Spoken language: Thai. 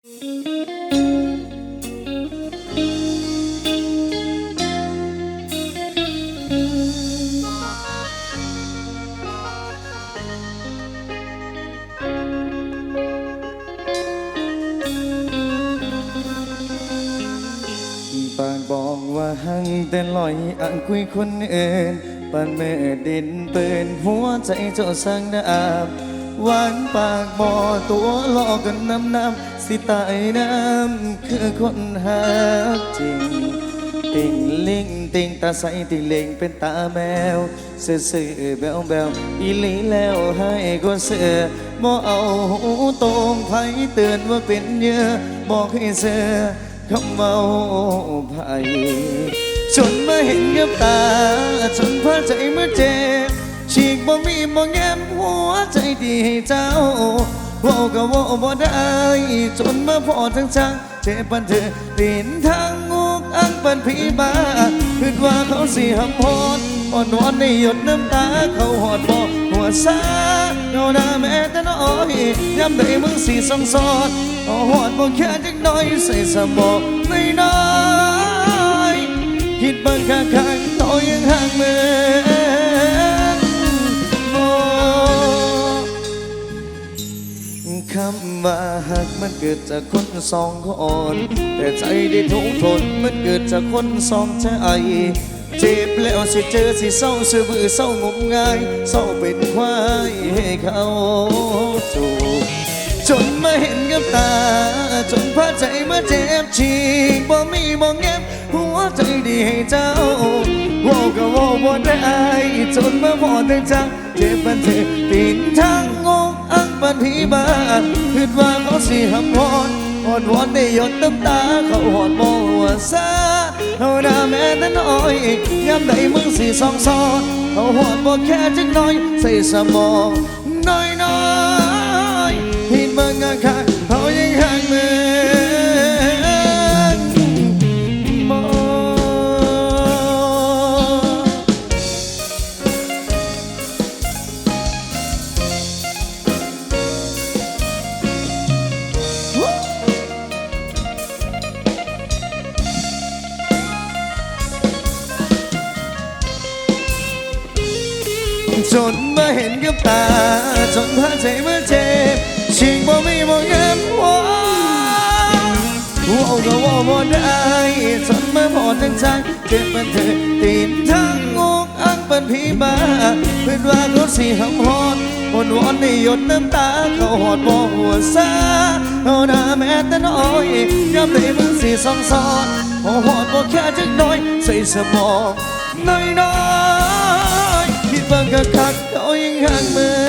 ปากบอกว่าหังแต่ลอยอ่างคุยคนอื่นปานเมื่อดินเปินหัวใจเจ้าสร้างดาบ หวานปากบ่อตัวหลอกกันน้ำน้ำสิตายน้ำคือคนหักจริง ติ่งลิงติ่งตาใสติ่งเล่งเป็นตาแมวเสื่อสื่อแบวแบวอีหลีแล้วให้ก็เสือบ่เอาหูตรงไผเตือนว่าเป็นเยื่อบอกให้เสือคำเมาไผจนมาเห็นกับตาจนพาใจเมื่อเจ็บ ฉีกบ่มีบ่แง้มหัวใจดีให้เจ้าว่าก็ว่าบ่ได้ จนมาพอทั้งจังเจ็บปันเธอตีนทางงูอังปันผีบ้าคิดว่าเขาสิหำพอนอ่อนวอนในหยดน้ำตาเขาหอดบ่หัวซาเงาหน้าแม่แต่น้อยย้ำได้มึงสีสองสอดเอาหอดบ่แค่จักน้อยใส่สมองไม่น้อยคิดเบิ่งข้งๆเขายังห่างเมือ คำว่าหักมันเกิดจากคนสองคนแต่ใจได้ทุกทนมันเกิดจากคนสองใจเจ็บแล้วสิเจอสิเศร้าสิบือเศร้างมงายเศร้าเป็นควายให้เขาจูบจนมาเห็นกับตา จนพาใจมาเจ็บฉีกบ่มีมองแง้มหัวใจดีให้เจ้าว่าก็ว่าบ่ได้จนมาพอแต่จังเจ็บบันเทตีนทางงงอัง ปันผีบ้าคิดว่าเขาสิหำวอนอ่อนวอนได้หยดน้ำตา เขาหอดบ่หัวซาเขาหน้าแม่แต่น้อยย้ำใดมึงสิซองซอนเขาหอดบ่แค่จักน้อย ใส่สมองน้อยน้อย จนมาเห็นกับตา จนพาใจมาเจ็บชิงบ่มีบ่เงินว้าวว้าก็ว่าบ่ได้จนมาพอจังใจเจ็บมันเธอตีนทางงูกอังเป็นผีบ้าเพื่อนว่าเขาสิหำฮอนบนวอนในหยดน้ำตาเขาหอดบ่หัวซาเอาหน้าแม่แต่น้อยย้ำได้มึงสิสองซ้อนพอหอดบ่แค่จักน้อยใส่สมองน้อย ก็คักเขายังห่างเมือ